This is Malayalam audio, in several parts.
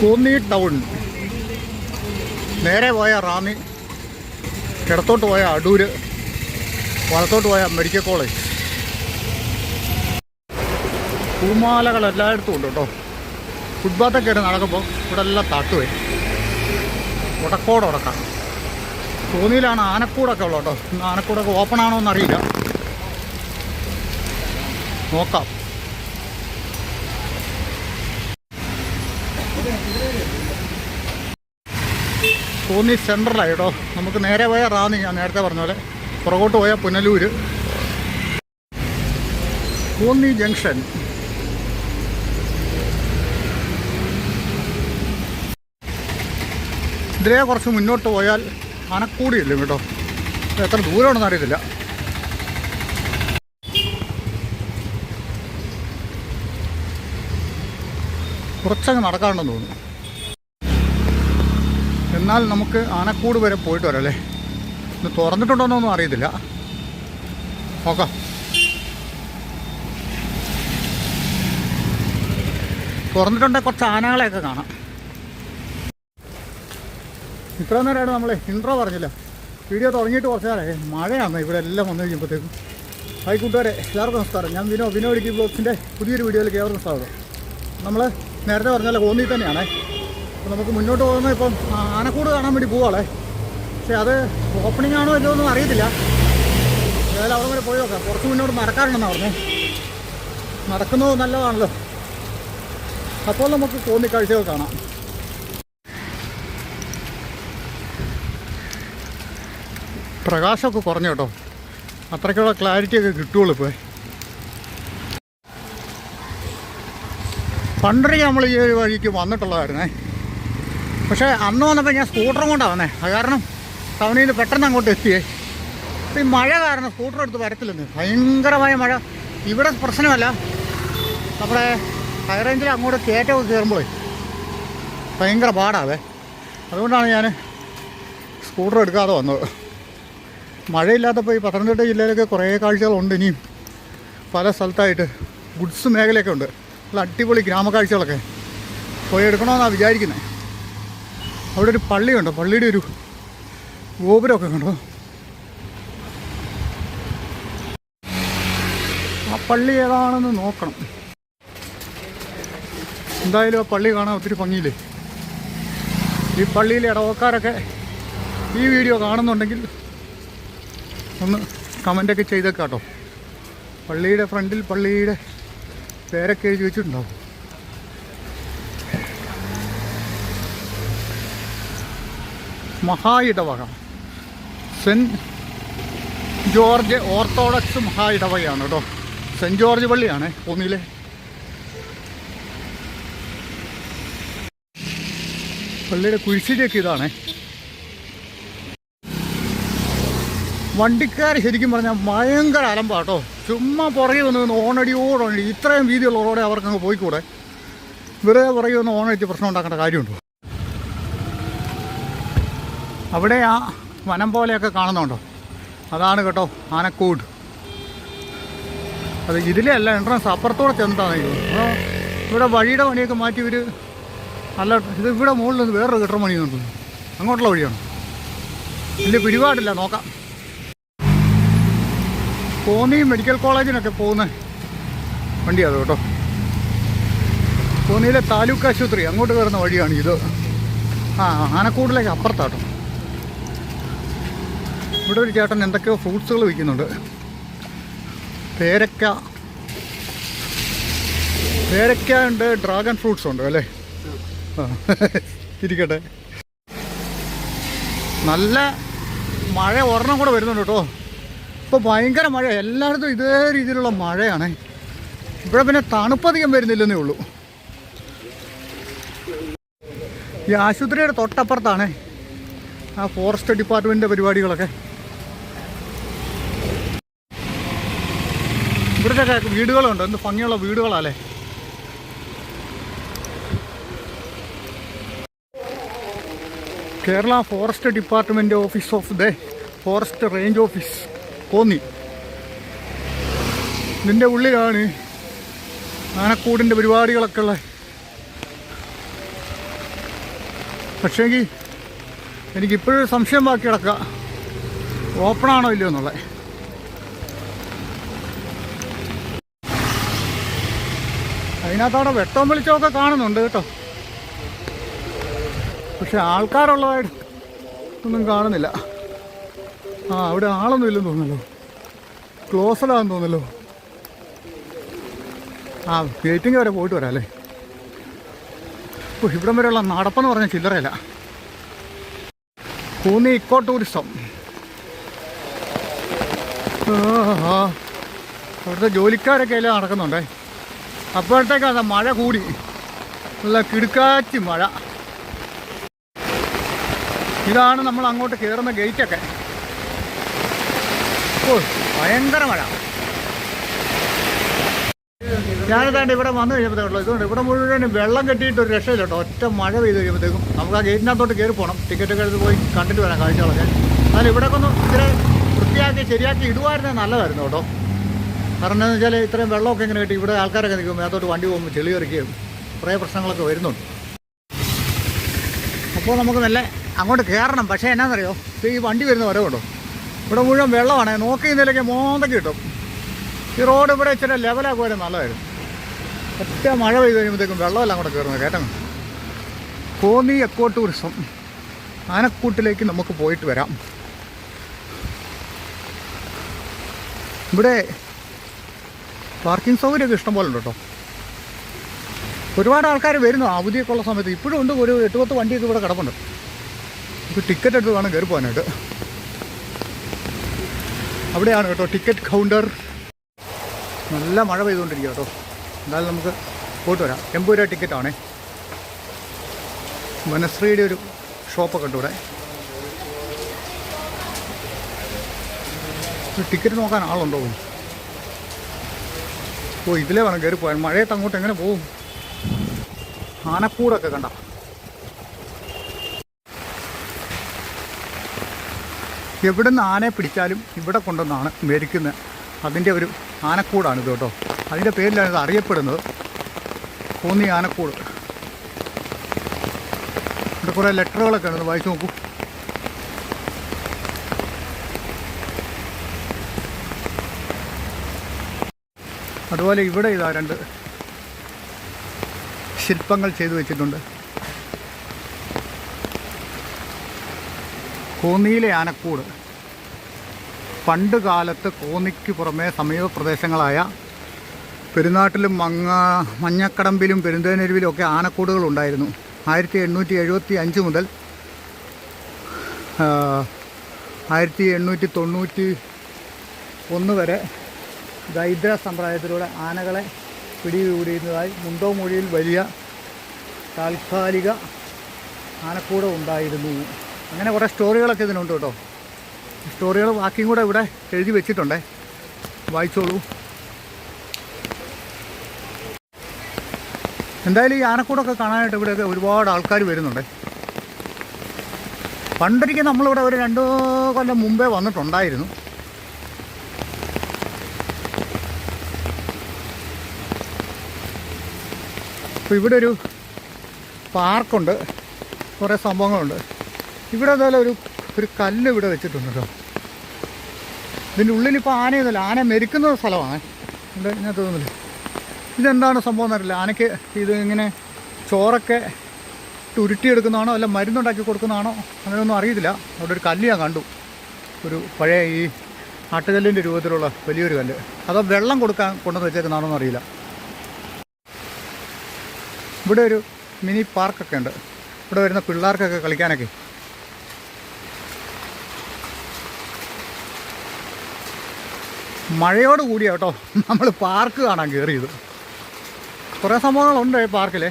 കോന്നി ടൗൺ. നേരെ പോയ റാന്നി കിടത്തോട്ട് പോയ അടൂര് വലത്തോട്ട് പോയ മെഡിക്കൽ കോളേജ്. പൂമാലകൾ എല്ലായിടത്തും ഉണ്ട് കേട്ടോ. ഫുട്പാത്തൊക്കെ ആയിട്ട് നടക്കുമ്പോൾ ഇവിടെ എല്ലാം തട്ടുവേ ഉടക്കോട് ഉടക്കാം തോന്നിയിലാണ് ആനക്കൂടൊക്കെ ഉള്ളത് കേട്ടോ. ആനക്കൂടൊക്കെ ഓപ്പൺ ആണോ എന്നറിയില്ല നോക്കാം. തോന്നി സെൻട്രലായി കേട്ടോ നമുക്ക് നേരെ പോയാൽ റാന്നി ഞാൻ നേരത്തെ പറഞ്ഞ പോലെ. പുറകോട്ട് പോയാൽ പുനലൂര്. കോന്നി ജംഗ്ഷൻ. ഇതിലേ കുറച്ച് മുന്നോട്ട് പോയാൽ അനക്കൂടിയില്ല കേട്ടോ? എത്ര ദൂരമാണെന്ന് അറിയത്തില്ല. കുറച്ചങ്ങ് നടക്കാണ്ടെന്ന് തോന്നുന്നു. എന്നാൽ നമുക്ക് ആനക്കൂട് വരെ പോയിട്ട് വരാം അല്ലേ? ഇത് തുറന്നിട്ടുണ്ടോന്നൊന്നും അറിയത്തില്ല. നോക്കാം. തുറന്നിട്ടുണ്ടെങ്കിൽ കുറച്ച് ആനകളെയൊക്കെ കാണാം. ഇത്ര നേരമാണ് നമ്മൾ ഇൻട്രോ പറഞ്ഞില്ല. വീഡിയോ തുടങ്ങിയിട്ട് കുറച്ച് നേരമായി. മഴയാണ് ഇവിടെ എല്ലാം വന്നു കഴിയുമ്പോഴത്തേക്കും. ഹായ് കൂട്ടുകാരെ എല്ലാവർക്കും നമസ്കാരം. ഞാൻ വിനോ വിനോ ഇടുക്കി ബ്ലോഗ്സിന്റെ പുതിയൊരു വീഡിയോയിലേക്ക് ഏവർക്കും സ്വാഗതം. നമ്മൾ നേരത്തെ പറഞ്ഞാൽ കോന്നി തന്നെയാണേ. അപ്പോൾ നമുക്ക് മുന്നോട്ട് പോകുന്ന ഇപ്പം ആനക്കൂട് കാണാൻ വേണ്ടി പോവാളേ. പക്ഷേ അത് ഓപ്പണിംഗ് ആണോ ഇല്ലോ ഒന്നും അറിയത്തില്ല. ഏതായാലും അവിടെ വരെ പോയി നോക്കാം. കുറച്ച് മുന്നോട്ട് നടക്കാറുണ്ടെന്ന് പറഞ്ഞു. നടക്കുന്നത് നല്ലതാണല്ലോ. അപ്പോൾ നമുക്ക് കോന്നി കാഴ്ചകൾ കാണാം. പ്രകാശമൊക്കെ കുറഞ്ഞു കേട്ടോ. അത്രയ്ക്കുള്ള ക്ലാരിറ്റി ഒക്കെ കിട്ടുള്ളൂ ഇപ്പോൾ പണ്ടൊരിക്കൽ നമ്മൾ ഈ ഒരു വഴിക്ക് വന്നിട്ടുള്ളതായിരുന്നേ. പക്ഷേ അന്ന് വന്നപ്പോൾ ഞാൻ സ്കൂട്ടറും കൊണ്ടാണ് വന്നേ. അത് കാരണം ടൗണിൽ നിന്ന് പെട്ടെന്ന് അങ്ങോട്ട് എത്തിയേ. ഈ മഴ കാരണം സ്കൂട്ടർ എടുത്ത് വരത്തില്ലെന്ന്. ഭയങ്കരമായ മഴ. ഇവിടെ പ്രശ്നമല്ല. നമ്മുടെ ഹൈ റേഞ്ചിൽ അങ്ങോട്ട് കയറ്റമൊക്കെ കയറുമ്പോഴേ ഭയങ്കര പാടാവേ. അതുകൊണ്ടാണ് ഞാൻ സ്കൂട്ടർ എടുക്കാതെ വന്നത്. മഴയില്ലാത്തപ്പോൾ ഈ പത്തനംതിട്ട ജില്ലയിലൊക്കെ കുറേ കാഴ്ചകളുണ്ട് ഇനിയും. പല സ്ഥലത്തായിട്ട് ഗുഡ്സ് മേഖലയൊക്കെ ഉണ്ട്. നല്ല അടിപൊളി ഗ്രാമക്കാഴ്ചകളൊക്കെ പോയി എടുക്കണമെന്നാണ് വിചാരിക്കുന്നത് അവിടെ ഒരു പള്ളിയുണ്ടോ പള്ളിയുടെ ഒരു ഗോപുരമൊക്കെ കണ്ടോ? ആ പള്ളി ഏതാണെന്ന് നോക്കണം. എന്തായാലും ആ പള്ളി കാണാൻ ഒത്തിരി ഭംഗിയില്ലേ? ഈ പള്ളിയിലെ ഇടവക്കാരൊക്കെ ഈ വീഡിയോ കാണുന്നുണ്ടെങ്കിൽ ഒന്ന് കമന്റൊക്കെ ചെയ്തേക്കാം കേട്ടോ. പള്ളിയുടെ ഫ്രണ്ടിൽ പള്ളിയുടെ പേരൊക്കെ എഴുതി വെച്ചിട്ടുണ്ടാവും. മഹാ ഇടവക സെന്റ് ജോർജ് ഓർത്തഡോക്സ് മഹാ ഇടവകയാണ് കേട്ടോ. സെന്റ് ജോർജ് പള്ളിയാണ് ഒന്നിലെ പള്ളിയുടെ കുരിശിലേക്ക് ഇതാണ്. വണ്ടിക്കാർ ശരിക്കും പറഞ്ഞാൽ ഭയങ്കര അലമ്പാട്ടോ ചുമ്മാ പുറകെ വന്ന് നിന്ന് ഇത്രയും വീതിയുള്ള റോഡേ അവർക്കങ്ങ് പോയിക്കൂടെ? വെറുതെ പുറകെ വന്ന് ഓണടിച്ച് പ്രശ്നം ഉണ്ടാക്കേണ്ട കാര്യമുണ്ടോ? അവിടെ ആ വനം പോലെയൊക്കെ കാണുന്നുണ്ടോ? അതാണ് കേട്ടോ ആനക്കൂട്. അത് ഇതിലെ അല്ല എൻട്രൻസ് അപ്പുറത്തോടെ ഇത്. അപ്പോൾ ഇവിടെ വഴിയുടെ പണിയൊക്കെ മാറ്റി ഇവർ നല്ല ഇത് ഇവിടെ മുകളിൽ വേറൊരു പണി പണിയുന്നുണ്ട് അങ്ങോട്ടുള്ള വഴിയാണ്. വലിയ പിടിപാടില്ല നോക്കാം. കോന്നി മെഡിക്കൽ കോളേജിനൊക്കെ പോകുന്ന വണ്ടിയാണ് കേട്ടോ. കോന്നിയിലെ താലൂക്ക് ആശുപത്രി അങ്ങോട്ട് കയറുന്ന വഴിയാണ് ഇത്. ആ ആനക്കൂടിലേക്ക് അപ്പുറത്താട്ടോ. ഇവിടെ ഒരു ചേട്ടൻ എന്തൊക്കെയോ ഫ്രൂട്ട്സുകൾ വിൽക്കുന്നുണ്ട്. പേരക്ക. പേരക്ക ഉണ്ട് ഡ്രാഗൺ ഫ്രൂട്ട്സ് ഉണ്ട് അല്ലേ? ആ ഇരിക്കട്ടെ. നല്ല മഴ ഒരെണ്ണം കൂടെ വരുന്നുണ്ട് കേട്ടോ. ഇപ്പോൾ ഭയങ്കര മഴ എല്ലായിടത്തും ഇതേ രീതിയിലുള്ള മഴയാണ്. ഇവിടെ പിന്നെ തണുപ്പധികം വരുന്നില്ലെന്നേ ഉള്ളൂ. ഈ ആശുപത്രിയുടെ തൊട്ടപ്പുറത്താണ് ആ ഫോറസ്റ്റ് ഡിപ്പാർട്ട്മെന്റിന്റെ പരിപാടികളൊക്കെ. ഇവിടുത്തെ വീടുകളുണ്ട്. എന്ത് ഭംഗിയുള്ള വീടുകളല്ലേ? Kerala forest department office of the forest range office Konni. ഇതിന്റെ ഉള്ളിലാണ് ആനക്കൂടിന്റെ പരിപാടികളൊക്കെ ഉള്ളത്. പക്ഷേങ്കിൽ എനിക്കിപ്പോഴും സംശയം ബാക്കി കിടക്കുക. ഓപ്പണാണോ ഇല്ലയോ എന്നുള്ളത്? അതിനകത്തവിടെ വെട്ടവും വിളിച്ചൊക്കെ കാണുന്നുണ്ട് കേട്ടോ. പക്ഷെ ആൾക്കാരുള്ളതായിട്ട് ഒന്നും കാണുന്നില്ല. ആ അവിടെ ആളൊന്നും ഇല്ലെന്ന് തോന്നുന്നല്ലോ. ക്ലോസഡാന്ന് തോന്നുന്നല്ലോ. ആ ഗേറ്റിംഗ് വരെ പോയിട്ട് വരാം അല്ലേ? ഓ ഇവിടം വരെയുള്ള നടപ്പെന്ന് പറഞ്ഞ ചില്ലറയില്ല. കൂന്നി ഇക്കോ ടൂറിസം. അവിടുത്തെ ജോലിക്കാരൊക്കെ എല്ലാം നടക്കുന്നുണ്ടേ. അപ്പോഴത്തേക്കാണ് മഴ കൂടി. നല്ല കിടുക്കാച്ചി മഴ. ഇതാണ് നമ്മൾ അങ്ങോട്ട് കയറുന്ന ഗേറ്റൊക്കെ. ഓ ഭയങ്കര മഴ. ഞാനിതാണ്ട് ഇവിടെ വന്നു കഴിഞ്ഞപ്പോഴത്തേക്കുള്ളൂ ഇതുകൊണ്ട് ഇവിടെ മുഴുവനും വെള്ളം കെട്ടിയിട്ട് ഒരു രക്ഷയില്ല കേട്ടോ ഒറ്റ മഴ പെയ്ത് കഴിയുമ്പോഴത്തേക്കും നമുക്ക് ആ ഗേറ്റിനകത്തോട്ട് കയറി പോകണം ടിക്കറ്റ് എടുത്ത് പോയി കണ്ടിട്ട് വരാം കാഴ്ചകളൊക്കെ. അതിൽ ഇവിടെ ഒന്ന് ഇത്തിരി വൃത്തിയാക്കി ശരിയാക്കി ഇടുവായിരുന്നത് നല്ലതായിരുന്നു കേട്ടോ. കാരണം എന്താണെന്ന് വെച്ചാൽ ഇത്രയും വെള്ളമൊക്കെ ഇങ്ങനെ കിട്ടി. ഇവിടെ ആൾക്കാരൊക്കെ നിൽക്കും അതോട്ട് വണ്ടി പോകുമ്പോൾ ചെളി കയറിക്കുകയും കുറേ പ്രശ്നങ്ങളൊക്കെ വരുന്നുണ്ട്. അപ്പോൾ നമുക്ക് നല്ല അങ്ങോട്ട് കയറണം പക്ഷേ എന്നാണെന്നറിയോ ഈ വണ്ടി വരുന്ന വരവുണ്ടോ? ഇവിടെ മുഴുവൻ വെള്ളമാണ്. നോക്കി നിലയ്ക്ക് മോന്തക്ക് കിട്ടും. ഈ റോഡ് ഇവിടെ ഇച്ചിരി ലെവലാക്കുവാനും നല്ലതായിരുന്നു. ഒറ്റ മഴ പെയ്ത് കഴിയുമ്പോഴത്തേക്കും വെള്ളമെല്ലാം അങ്ങോട്ട് കയറുന്നത് കേട്ടോ. കോന്നി എക്കോ ടൂറിസം ആനക്കൂട്ടിലേക്ക് നമുക്ക് പോയിട്ട് വരാം. ഇവിടെ പാർക്കിംഗ് സൗകര്യമൊക്കെ ഇഷ്ടംപോലെ ഉണ്ട്? കേട്ടോ ഒരുപാട് ആൾക്കാർ വരുന്നു അവധിയൊക്കെ ഉള്ള സമയത്ത്. ഇപ്പോഴും ഉണ്ട് ഒരു എട്ട് പത്ത് വണ്ടിയൊക്കെ ഇവിടെ കിടപ്പുണ്ട്. നമുക്ക് ടിക്കറ്റ് എടുത്ത് വേണം കയറി പോകാനായിട്ട്. അവിടെയാണ് കേട്ടോ ടിക്കറ്റ് കൗണ്ടർ. നല്ല മഴ പെയ്തുകൊണ്ടിരിക്കുക കേട്ടോ. എന്തായാലും നമുക്ക് പോയിട്ട് വരാം. എൺപത് രൂപ ടിക്കറ്റാണേ വനശ്രീയുടെ ഒരു ഷോപ്പൊക്കെ ഉണ്ട് ഇവിടെ. ടിക്കറ്റ് നോക്കാൻ ആളുണ്ടോ? ഓ ഇതിലേ വേണം കയറി പോകാൻ. മഴയത്ത് അങ്ങോട്ട് എങ്ങനെ പോവും? ആനക്കൂടൊക്കെ കണ്ട. എവിടെ ആനയെ പിടിച്ചാലും ഇവിടെ കൊണ്ടുവന്നാണ് മേടിക്കുന്നത് അതിന്റെ ഒരു ആനക്കൂടാണിത് കേട്ടോ. അതിന്റെ പേരിലാണ് ഇത് അറിയപ്പെടുന്നത്. കോന്നി ആനക്കൂട്. ഇവിടെ കുറേ ലെറ്ററുകളൊക്കെ ആണ്. വായിച്ചു നോക്കൂ. അതുപോലെ ഇവിടെ ഇതാ രണ്ട് ശില്പങ്ങൾ ചെയ്തു വെച്ചിട്ടുണ്ട്. കോന്നിയിലെ ആനക്കൂട്. പണ്ട് കാലത്ത് കോന്നിക്ക് പുറമെ സമീപ പ്രദേശങ്ങളായ പെരുന്നാട്ടിലും മങ്ങ മഞ്ഞക്കടമ്പിലും പെരുന്തേനരുവിലും ഒക്കെ ആനക്കൂടുകൾ ഉണ്ടായിരുന്നു. ആയിരത്തി എണ്ണൂറ്റി എഴുപത്തി അഞ്ച് മുതൽ ആയിരത്തി എണ്ണൂറ്റി തൊണ്ണൂറ്റി ഒന്ന് വരെ ദൈദ്ര സമ്പ്രദായത്തിലൂടെ ആനകളെ പിടികൂടിയിരുന്നതായി മുണ്ടോ മൊഴിയിൽ വലിയ താൽക്കാലിക ആനക്കൂടം ഉണ്ടായിരുന്നു. അങ്ങനെ കുറേ സ്റ്റോറികളൊക്കെ ഇതിനുണ്ട് കേട്ടോ. സ്റ്റോറികൾ ബാക്കിയും കൂടെ ഇവിടെ എഴുതി വെച്ചിട്ടുണ്ടേ. വായിച്ചോളൂ. എന്തായാലും ഈ ആനക്കൂടൊക്കെ കാണാനായിട്ട് ഇവിടെയൊക്കെ ഒരുപാട് ആൾക്കാർ വരുന്നുണ്ട്. പണ്ടൊരിക്കൽ നമ്മളിവിടെ ഒരു രണ്ടോ കൊല്ലം മുമ്പേ വന്നിട്ടുണ്ടായിരുന്നു. അപ്പോൾ ഇവിടെ ഒരു പാർക്കുണ്ട്. കുറേ സംഭവങ്ങളുണ്ട്. ഇവിടെ എന്തായാലും ഒരു ഒരു കല്ല് ഇവിടെ വെച്ചിട്ടുണ്ട് കേട്ടോ. ഇതിന്റെ ഉള്ളിൽ ഇപ്പോൾ ആനയൊന്നുമില്ല. ആന മെരിക്കുന്ന സ്ഥലമാണ്. ഇവിടെ ഞാൻ തോന്നുന്നില്ല. ഇതെന്താണ് സംഭവം എന്നറിയില്ല. ആനയ്ക്ക് ഇത് ഇങ്ങനെ ചോറൊക്കെ ഉരുട്ടിയെടുക്കുന്നതാണോ അല്ല മരുന്നുണ്ടാക്കി കൊടുക്കുന്നതാണോ അങ്ങനെയൊന്നും അറിയത്തില്ല. അവിടെ ഒരു കല്ല് ഞാൻ കണ്ടു. ഒരു പഴയ ഈ ആട്ടുകല്ലിന്റെ രൂപത്തിലുള്ള വലിയൊരു കല്ല്. അതോ വെള്ളം കൊടുക്കാൻ കൊണ്ടുവന്ന് വെച്ചേക്കുന്നതാണോ അറിയില്ല. ഇവിടെ ഒരു മിനി പാർക്കൊക്കെ ഉണ്ട്. ഇവിടെ വരുന്ന പിള്ളേർക്കൊക്കെ കളിക്കാനൊക്കെ. മഴയോട് കൂടിയാ കേട്ടോ. നമ്മൾ പാർക്ക് കാണാൻ കയറിയത് കുറേ സംഭവങ്ങളുണ്ട് ഈ പാർക്കിൽ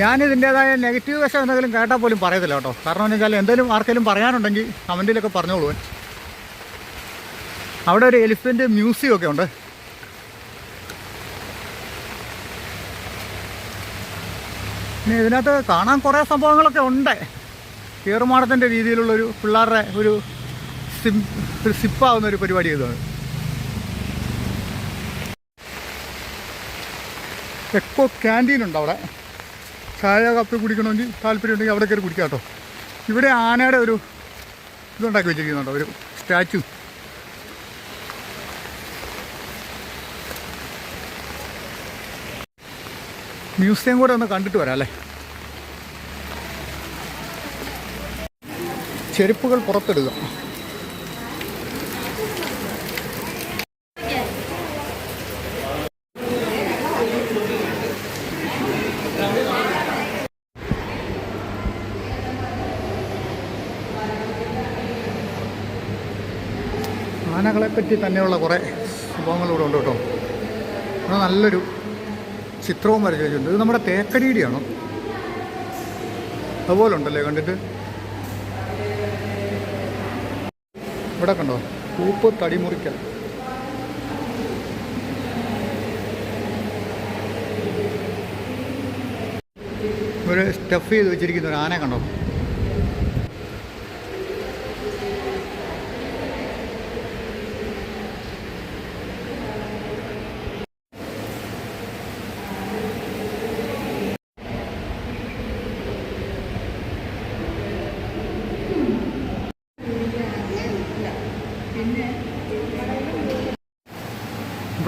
ഞാനിതിന്റേതായ നെഗറ്റീവ് വശം എന്തെങ്കിലും കേട്ടാൽ പോലും പറയത്തില്ല കേട്ടോ. കാരണം എന്ന് വെച്ചാൽ എന്തെങ്കിലും ആർക്കെങ്കിലും പറയാനുണ്ടെങ്കിൽ കമന്റിലൊക്കെ പറഞ്ഞോളൂ. അവിടെ ഒരു എലിഫന്റ് മ്യൂസിയം ഒക്കെ ഉണ്ട്. പിന്നെ ഇതിനകത്ത് കാണാൻ കുറേ സംഭവങ്ങളൊക്കെ ഉണ്ട്. കീറുമാടത്തിന്റെ രീതിയിലുള്ളൊരു പിള്ളേരുടെ ഒരു സിം ഒരു സിപ്പാവുന്ന ഒരു പരിപാടി ഇതാണ് എക്കോ ക്യാന്റീൻ ഉണ്ട് അവിടെ. ചായ കപ്പി കുടിക്കണമെങ്കിൽ താല്പര്യം ഉണ്ടെങ്കിൽ അവിടെ കയറി കുടിക്കാം കേട്ടോ. ഇവിടെ ആനയുടെ ഒരു ഇതുണ്ടാക്കി വെച്ചിരിക്കുന്നുണ്ടോ. ഒരു സ്റ്റാച്ചു. മ്യൂസിയം കൂടെ ഒന്ന് കണ്ടിട്ട് വരാം അല്ലേ? ചെരുപ്പുകൾ പുറത്തിടുക. ആനകളെപ്പറ്റി തന്നെയുള്ള കുറേ സംഭവങ്ങളിവിടെ ഉണ്ട് കേട്ടോ. നല്ലൊരു ചിത്രവും വരച്ചു വെച്ചിട്ടുണ്ട് ഇത് നമ്മുടെ തേക്കടിയുടെയാണോ അതുപോലെ ഉണ്ടല്ലേ കണ്ടിട്ട്? ഇവിടെ കണ്ടോ? പൂപ്പ് തടിമുറിക്കൽ. ഒരു സ്റ്റഫ് ചെയ്ത് വെച്ചിരിക്കുന്ന ഒരു ആന കണ്ടോ?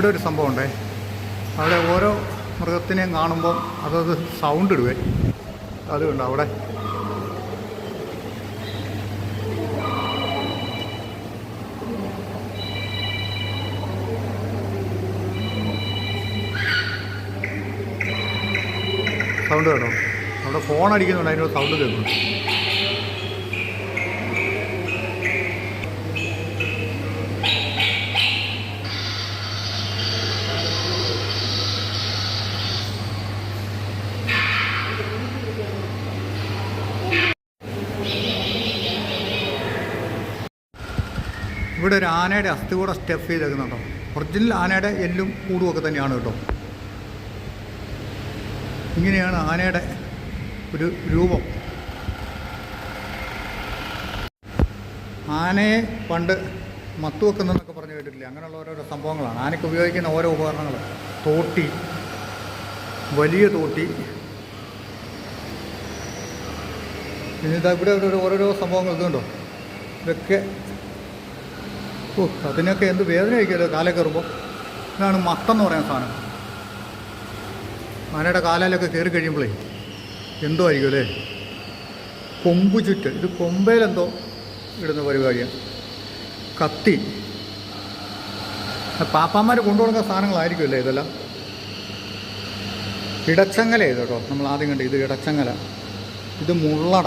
ഇവിടെ ഒരു സംഭവം ഉണ്ടേ അവിടെ ഓരോ മൃഗത്തിനെയും കാണുമ്പോൾ അതത് സൗണ്ട് ഇടുവേ. അതുകൊണ്ട് അവിടെ. സൗണ്ട് കേട്ടോ അവിടെ ഫോൺ അടിക്കുന്നുണ്ട് അതിനൊരു സൗണ്ട് കേൾക്കുന്നു. ഇവിടെ ഒരു ആനയുടെ അസ്ഥി കൂടെ സ്റ്റെഫ് ചെയ്തേക്കുന്നുണ്ടോ ഒറിജിനൽ ആനയുടെ എല്ലും കൂടും ഒക്കെ തന്നെയാണ് കേട്ടോ. ഇങ്ങനെയാണ് ആനയുടെ ഒരു രൂപം. ആനയെ പണ്ട് മത്തുവെക്കുന്നതെന്നൊക്കെ പറഞ്ഞു കേട്ടിട്ടില്ലേ? അങ്ങനെയുള്ള ഓരോരോ സംഭവങ്ങളാണ്. ആനയ്ക്ക് ഉപയോഗിക്കുന്ന ഓരോ ഉപകരണങ്ങൾ തോട്ടി. വലിയ തോട്ടി. പിന്നെ ഇതാ ഇവിടെ ഓരോരോ സംഭവങ്ങൾ ഇതുണ്ടോ? ഇതൊക്കെ ഓ അതിനൊക്കെ എന്ത് വേദന കഴിക്കുമല്ലോ കാലേ കയറുമ്പോൾ ഇതാണ് മത്തെന്ന് പറയുന്ന സാധനം. ആനയുടെ കാലയിലൊക്കെ കയറി കഴിയുമ്പോഴേ എന്തോ ആയിരിക്കും അല്ലേ? കൊമ്പ് ചുറ്റ്. ഇത് കൊമ്പയിലെന്തോ ഇടുന്ന പരിപാടിയാണ് കത്തി. പാപ്പാന്മാർ കൊണ്ടുകൊടുക്കുന്ന സാധനങ്ങളായിരിക്കും അല്ലേ ഇതെല്ലാം? ഇടച്ചങ്ങല ഇത് കേട്ടോ. നമ്മൾ ആദ്യം കണ്ടു ഇത് ഇടച്ചങ്ങല. ഇത് മുള്ളട.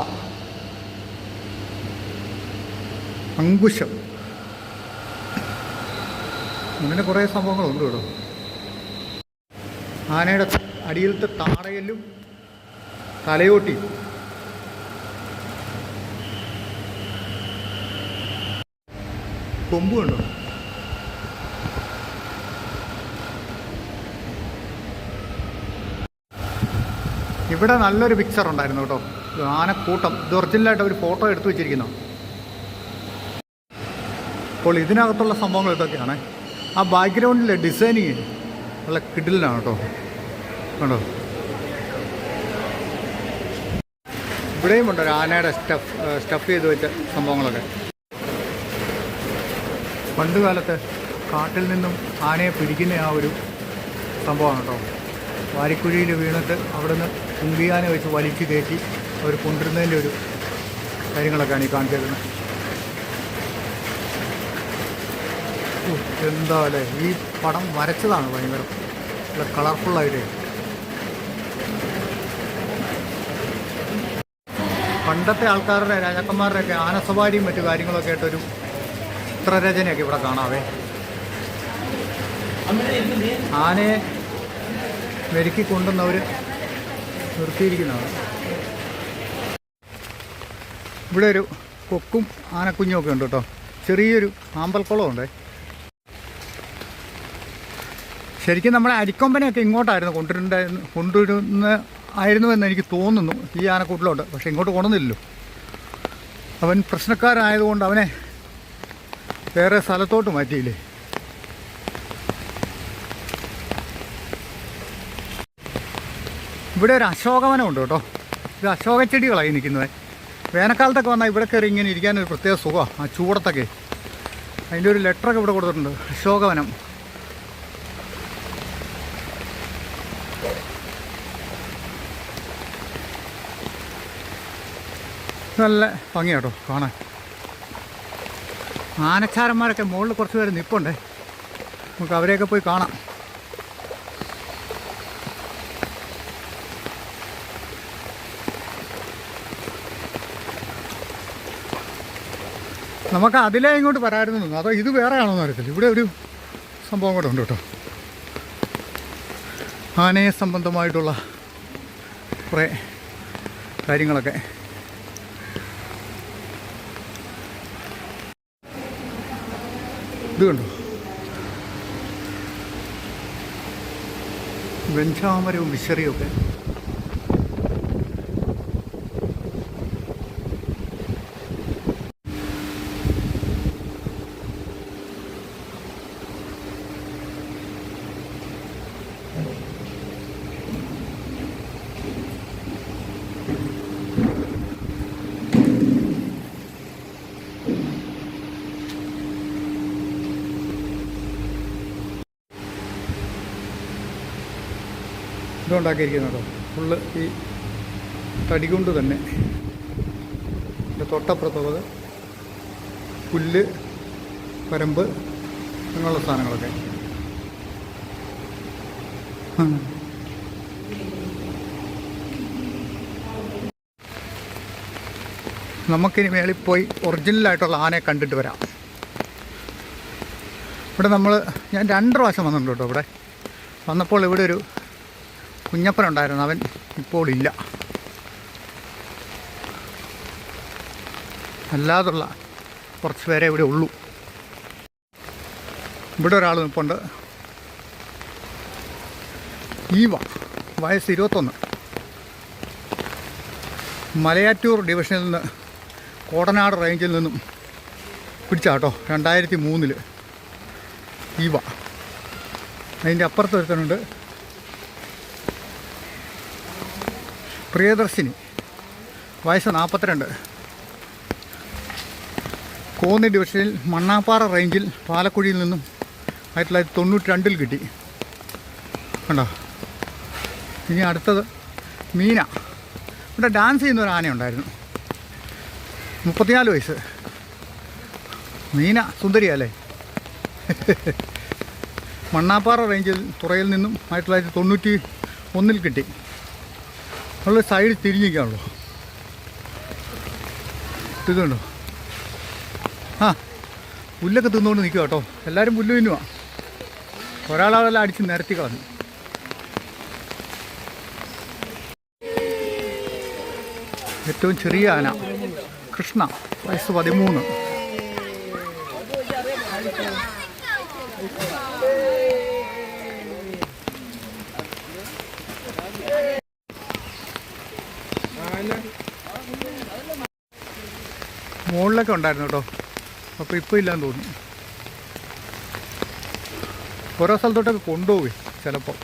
അങ്കുശം. അങ്ങനെ കുറേ സംഭവങ്ങളുണ്ട് കേട്ടോ. ആനയുടെ അടിയിലത്തെ താടയല്ലും തലയോട്ടി. കൊമ്പ് ഇവിടെ നല്ലൊരു പിക്ചർ ഉണ്ടായിരുന്നു കേട്ടോ. ആനക്കൂട്ടം. ഇത് ഒറിജിനലായിട്ട് ഫോട്ടോ എടുത്തു വെച്ചിരിക്കുന്നു. അപ്പോൾ ഇതിനകത്തുള്ള സംഭവങ്ങൾ ഇതൊക്കെയാണ്. ആ ബാക്ക്ഗ്രൗണ്ടിലെ ഡിസൈനിങ് നല്ല കിഡിലാണ് കേട്ടോ. കണ്ടോ? ഇവിടെയും ഉണ്ട് ആനയുടെ സ്റ്റഫ് സ്റ്റഫ് ചെയ്ത് വെച്ച സംഭവങ്ങളൊക്കെ. പണ്ട് കാലത്ത് കാട്ടിൽ നിന്നും ആനയെ പിടിക്കുന്ന ആ ഒരു സംഭവമാണ് കേട്ടോ. വാരിക്കുഴിയിൽ വീണിട്ട് അവിടെ നിന്ന് കുങ്കിയാനെ വെച്ച് വലിച്ചു കയറ്റി അവർ കൊണ്ടിരുന്നതിന്റെ ഒരു കാര്യങ്ങളൊക്കെയാണ് ഈ കാണിച്ചേക്കുന്നത് ഓ, എന്താ അല്ലേ ഈ പടം വരച്ചതാണ് ഭയങ്കര നല്ല കളർഫുള്ളായിട്ട് പണ്ടത്തെ ആൾക്കാരുടെ രാജാക്കന്മാരുടെയൊക്കെ ആനസവാരിയും മറ്റു കാര്യങ്ങളൊക്കെ ആയിട്ടൊരു ചിത്രരചനയൊക്കെ ഇവിടെ കാണാവേ. ആനയെ മെരുക്കി കൊണ്ടുവന്നവർ നിർത്തിയിരിക്കുന്നതാണ്. ഇവിടെ ഒരു കൊക്കും ആനക്കുഞ്ഞും ഒക്കെ ഉണ്ട് കേട്ടോ. ചെറിയൊരു ആമ്പൽക്കുളമുണ്ടേ. ശരിക്കും നമ്മുടെ അരിക്കൊമ്പനെയൊക്കെ ഇങ്ങോട്ടായിരുന്നു കൊണ്ടുവരേണ്ട കൊണ്ടുവരുന്ന ആയിരുന്നു എന്ന് എനിക്ക് തോന്നുന്നു. ഈ ആനക്കൂട്ടിലോട്ട്. പക്ഷെ ഇങ്ങോട്ട് കൊണ്ടുവന്നില്ലല്ലോ. അവൻ പ്രശ്നക്കാരായതുകൊണ്ട് അവനെ വേറെ സ്ഥലത്തോട്ട് മാറ്റിയില്ലേ? ഇവിടെ ഒരു അശോകവനം ഉണ്ട് കേട്ടോ. ഇത് അശോക ചെടികളായി നിൽക്കുന്നത്. വേനൽക്കാലത്തൊക്കെ വന്നാൽ ഇവിടെ കയറി ഇങ്ങനെ ഇരിക്കാൻ ഒരു പ്രത്യേക സുഖമാണ് ആ ചൂടത്തൊക്കെ. അതിന്റെ ഒരു ലെറ്ററൊക്കെ ഇവിടെ കൊടുത്തിട്ടുണ്ട്. അശോകവനം. നല്ല ഭംഗിയാട്ടോ കാണാൻ. ആനച്ചാരന്മാരൊക്കെ മുകളിൽ കുറച്ച് പേര് നിൽപ്പുണ്ടേ നമുക്ക് അവരെയൊക്കെ പോയി കാണാം. നമുക്ക് അതിലേ ഇങ്ങോട്ട് വരായിരുന്നു തോന്നുന്നു. അതോ ഇത് വേറെ ആണോന്ന് അറിയത്തില്ല. ഇവിടെ ഒരു സംഭവം കൂടെ ഉണ്ട് കേട്ടോ. ആനയെ സംബന്ധമായിട്ടുള്ള കുറേ കാര്യങ്ങളൊക്കെ. ഇത് കണ്ടോ? വെഞ്ചാമരവും വിശറിയും ഒക്കെ ഇതുണ്ടാക്കിയിരിക്കുന്നത് ഫുള്ള് ഈ തടി കൊണ്ട് തന്നെ. എന്റെ തൊട്ടപ്പുറത്തുള്ളത് പുല്ല് പരമ്പ് അങ്ങനെയുള്ള സാധനങ്ങളൊക്കെ. നമുക്കിനി മേളിൽ പോയി ഒറിജിനലായിട്ടുള്ള ആനയെ കണ്ടിട്ട് വരാം. ഇവിടെ നമ്മൾ ഞാൻ രണ്ട് പ്രാവശ്യം വന്നിട്ടുണ്ട് കേട്ടോ ഇവിടെ. വന്നപ്പോൾ ഇവിടെ ഒരു കുഞ്ഞപ്പൻ ഉണ്ടായിരുന്നു. അവൻ ഇപ്പോൾ ഇല്ല. അല്ലാതുള്ള കുറച്ച് പേരെ ഇവിടെ ഉള്ളൂ. ഇവിടെ ഒരാൾ നിൽപ്പുണ്ട് ഈവ വയസ്സ് ഇരുപത്തൊന്ന്. മലയാറ്റൂർ ഡിവിഷനിൽ നിന്ന് കോടനാട് റേഞ്ചിൽ നിന്നും പിടിച്ചാട്ടോ രണ്ടായിരത്തി മൂന്നിൽ ഈവ അതിന്റെ അപ്പുറത്ത് പ്രിയദർശിനി. വയസ്സ് നാൽപ്പത്തിരണ്ട് കോന്നി ഡിവിഷനിൽ മണ്ണാപ്പാറ റേഞ്ചിൽ പാലക്കുഴിയിൽ നിന്നും ആയിരത്തി തൊള്ളായിരത്തി തൊണ്ണൂറ്റി രണ്ടിൽ കിട്ടി. കണ്ടോ? ഇനി അടുത്തത് മീന. ഇവിടെ ഡാൻസ് ചെയ്യുന്ന ഒരു ആനയുണ്ടായിരുന്നു. മുപ്പത്തിനാല് വയസ്സ്. മീന സുന്ദരിയല്ലേ? മണ്ണാപ്പാറ റേഞ്ചിൽ തുറയിൽ നിന്നും ആയിരത്തി തൊള്ളായിരത്തി തൊണ്ണൂറ്റി ഒന്നിൽ കിട്ടി. നമ്മൾ സൈഡ് തിരിഞ്ഞിരിക്കാണല്ലോ തിന്നുണ്ടോ ആ പുല്ലൊക്കെ തിന്നുകൊണ്ട് നിൽക്കുക കേട്ടോ. എല്ലാവരും പുല്ല് തിന്നുവാ. ഒരാളാളെല്ലാം അടിച്ച് നിരത്തി കളഞ്ഞു. ഏറ്റവും ചെറിയ ആന. കൃഷ്ണ വയസ്സ് പതിമൂന്ന്. മുകളിലൊക്കെ ഉണ്ടായിരുന്നു കേട്ടോ. അപ്പോൾ ഇപ്പോൾ ഇല്ലാന്ന് തോന്നുന്നു ഓരോ സ്ഥലത്തോട്ടൊക്കെ കൊണ്ടുപോയി ചിലപ്പോൾ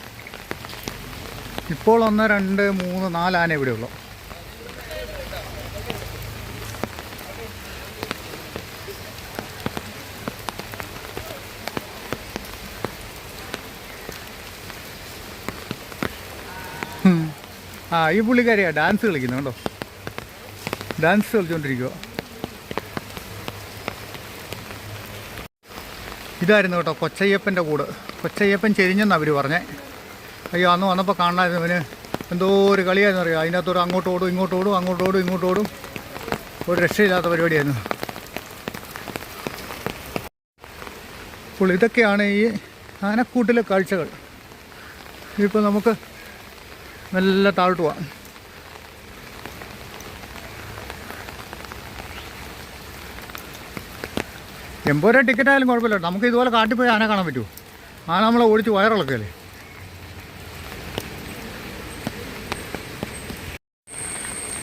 ഇപ്പോൾ ഒന്ന് രണ്ട് മൂന്ന് നാല് ആന ഇവിടെ ഉള്ളു. ആ ഈ പുള്ളിക്കാരിയാ ഡാൻസ് കളിക്കുന്നുണ്ടോ ഡാൻസ് കളിച്ചുകൊണ്ടിരിക്കുക ഇതായിരുന്നു കേട്ടോ കൊച്ചയ്യപ്പന്റെ കൂട്. കൊച്ചയ്യപ്പൻ ചെരിഞ്ഞെന്നാണ് അവർ പറഞ്ഞേ. അയ്യോ അന്ന് വന്നപ്പോൾ കാണാമായിരുന്നു അവന് എന്തോ ഒരു കളിയായിരുന്നു അറിയാം? അതിനകത്തോട് അങ്ങോട്ട് ഓടും ഇങ്ങോട്ട് ഓടും അങ്ങോട്ട് ഓടും ഇങ്ങോട്ട് ഓടും. ഒരു രക്ഷയില്ലാത്ത പരിപാടിയായിരുന്നു. അപ്പോൾ ഇതൊക്കെയാണ് ഈ ആനക്കൂട്ടിലെ കാഴ്ചകൾ. ഇപ്പോൾ നമുക്ക് നല്ല താഴ്ത്തുവാണ് എൺപത് രൂപ ടിക്കറ്റ് ആയാലും കുഴപ്പമില്ല. നമുക്ക് ഇതുപോലെ കാട്ടിൽ പോയി ആന കാണാൻ പറ്റുമോ? ആന നമ്മളെ ഓടിച്ച് വയറിളക്കല്ലേ?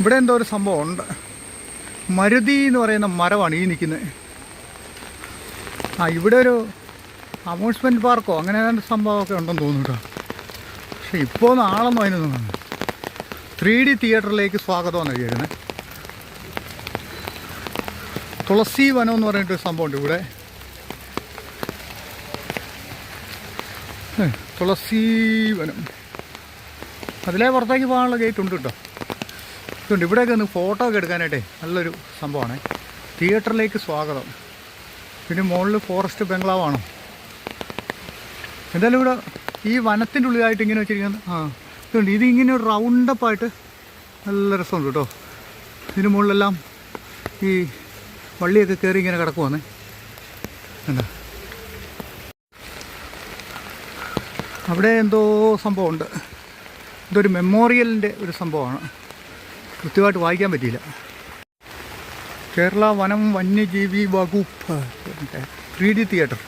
ഇവിടെ എന്തോ ഒരു സംഭവം ഉണ്ട്. മരുതി എന്ന് പറയുന്ന മരമാണ് ഈ നിൽക്കുന്നത്. ആ ഇവിടെ ഒരു അമ്യൂസ്മെന്റ് പാർക്കോ അങ്ങനെ ഏതാണ്ട് സംഭവമൊക്കെ ഉണ്ടെന്ന് തോന്നുന്നു കേട്ടോ. പക്ഷെ ഇപ്പോൾ ഒന്നും ആളൊന്നും അതിനൊന്നും. ത്രീ ഡി തിയേറ്ററിലേക്ക് സ്വാഗതം എന്നാണ് എഴുതിയിരുന്നത് തുളസി വനം എന്ന് പറഞ്ഞിട്ടൊരു സംഭവമുണ്ട് ഇവിടെ. തുളസി വനം. അതിലേ പുറത്തേക്ക് പോകാനുള്ള ഗേറ്റ് ഉണ്ട് കേട്ടോ. ഇതുണ്ട്. ഇവിടെയൊക്കെ ഒന്ന് ഫോട്ടോ ഒക്കെ എടുക്കാനായിട്ടേ നല്ലൊരു സംഭവമാണ്. തിയേറ്ററിലേക്ക് സ്വാഗതം. പിന്നെ മുകളിൽ ഫോറസ്റ്റ് ബംഗ്ലാവാണ്. എന്തായാലും ഇവിടെ ഈ വനത്തിന്റെ ഉള്ളിലായിട്ട് ഇങ്ങനെ വെച്ചിരിക്കുന്നത് ആ ഇതുണ്ട്. ഇതിങ്ങനെ ഒരു റൗണ്ടപ്പായിട്ട് നല്ല രസമുണ്ട് കേട്ടോ. ഇതിന് മുകളിലെല്ലാം ഈ വള്ളിയൊക്കെ കയറി ഇങ്ങനെ കിടക്കുവാന്ന്. കണ്ടോ? അവിടെ എന്തോ സംഭവമുണ്ട്. ഇതൊരു മെമ്മോറിയലിന്റെ ഒരു സംഭവമാണ്. കൃത്യമായിട്ട് വായിക്കാൻ പറ്റിയില്ല. കേരള വനം വന്യജീവി വകുപ്പ് ത്രീ ഡി തിയേറ്റർ.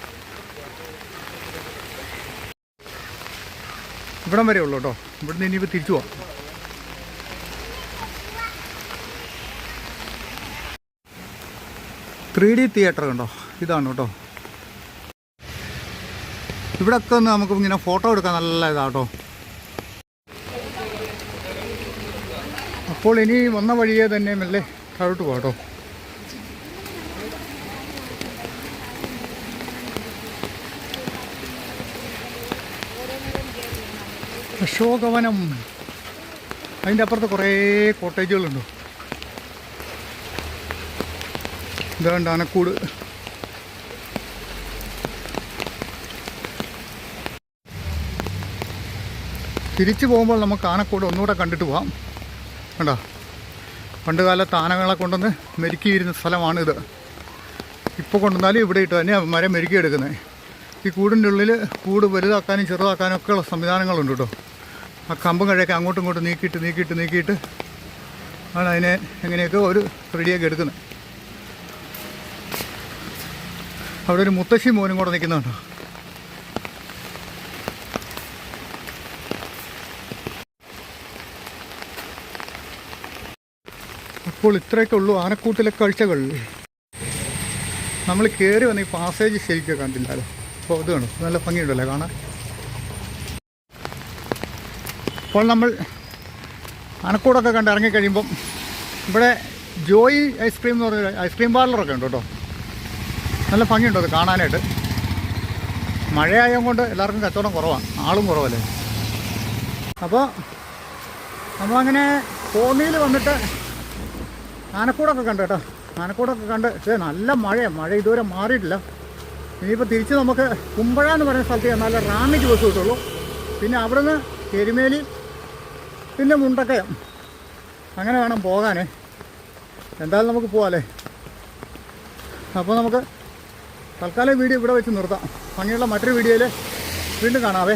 ഇവിടം വരെ ഉള്ളൂ കേട്ടോ. ഇവിടുന്ന് ഇനിയിപ്പോൾ തിരിച്ചു പോവാം. ത്രീ ഡി തിയേറ്റർ കണ്ടോ? ഇതാണ് കേട്ടോ. ഇവിടെയൊക്കെ ഒന്ന് നമുക്ക് ഇങ്ങനെ ഫോട്ടോ എടുക്കാൻ നല്ല ഇതാട്ടോ അപ്പോൾ ഇനി വന്ന വഴിയെ തന്നെ മെല്ലെ താഴോട്ട് പോകാട്ടോ അശോകവനം അതിന്റെ അപ്പുറത്ത് കുറേ കോട്ടേജുകളുണ്ട്. ഇതാണ്ട് ആനക്കൂട് തിരിച്ചു പോകുമ്പോൾ നമുക്ക് ആനക്കൂട് ഒന്നുകൂടെ കണ്ടിട്ട് പോകാം കണ്ടോ? പണ്ട് കാലത്ത് ആനകളെ കൊണ്ടുവന്ന് മെരുക്കിയിരുന്ന സ്ഥലമാണിത് ഇപ്പോൾ കൊണ്ടുവന്നാലും ഇവിടെ ഇട്ട് തന്നെ മരം മെരുക്കിയെടുക്കുന്നത് ഈ കൂടിന്റെ ഉള്ളിൽ കൂട് വലുതാക്കാനും ചെറുതാക്കാനും ഒക്കെയുള്ള സംവിധാനങ്ങളുണ്ട് കേട്ടോ. ആ കമ്പും കഴിയൊക്കെ അങ്ങോട്ടും ഇങ്ങോട്ടും നീക്കിയിട്ട് നീക്കിയിട്ട് നീക്കിയിട്ട് ആണ് അതിനെ എങ്ങനെയൊക്കെ ഒരു റെഡിയാക്കി എടുക്കുന്നത് അവിടെ ഒരു മുത്തശ്ശി മോനും കൂടെ നിൽക്കുന്നുണ്ടോ. അപ്പോൾ ഇത്രയൊക്കെ ഉള്ളൂ ആനക്കൂട്ടിലെ കാഴ്ചകൾ. നമ്മൾ കയറി വന്ന ഈ പാസേജ് ശരിക്കും കണ്ടില്ലല്ലോ അപ്പോൾ ഇത് കാണും നല്ല ഭംഗിയുണ്ടല്ലേ കാണാൻ? അപ്പോൾ നമ്മൾ ആനക്കൂടൊക്കെ കണ്ട് ഇറങ്ങിക്കഴിയുമ്പം ഇവിടെ ജോയി ഐസ്ക്രീം എന്ന് പറഞ്ഞ ഐസ്ക്രീം പാർലറൊക്കെ ഉണ്ട് കേട്ടോ. നല്ല ഭംഗിയുണ്ടോ അത് കാണാനായിട്ട്. മഴയായതുകൊണ്ട് എല്ലാവർക്കും കച്ചവടം കുറവാണ് ആളും കുറവല്ലേ? അപ്പോൾ നമ്മളങ്ങനെ കോന്നിയിൽ വന്നിട്ട് ആനക്കൂടൊക്കെ കണ്ട് കേട്ടോ. ആനക്കൂടൊക്കെ കണ്ട് ഏ നല്ല മഴയാണ് മഴ ഇതുവരെ മാറിയിട്ടില്ല. ഇനിയിപ്പോൾ തിരിച്ച് നമുക്ക് കുമ്പഴ എന്ന് പറയുന്ന സ്ഥലത്ത് ചെന്നാൽ റാന്നിക്ക് ബസ് കിട്ടുള്ളൂ. പിന്നെ അവിടുന്ന് എരുമേലി പിന്നെ മുണ്ടക്കയം. അങ്ങനെ വേണം പോകാനേ. എന്തായാലും നമുക്ക് പോവാല്ലേ? അപ്പോൾ നമുക്ക് തൽക്കാലം വീഡിയോ ഇവിടെ വെച്ച് നിർത്താം. ഭംഗിയുള്ള മറ്റൊരു വീഡിയോയിൽ വീണ്ടും കാണാവേ.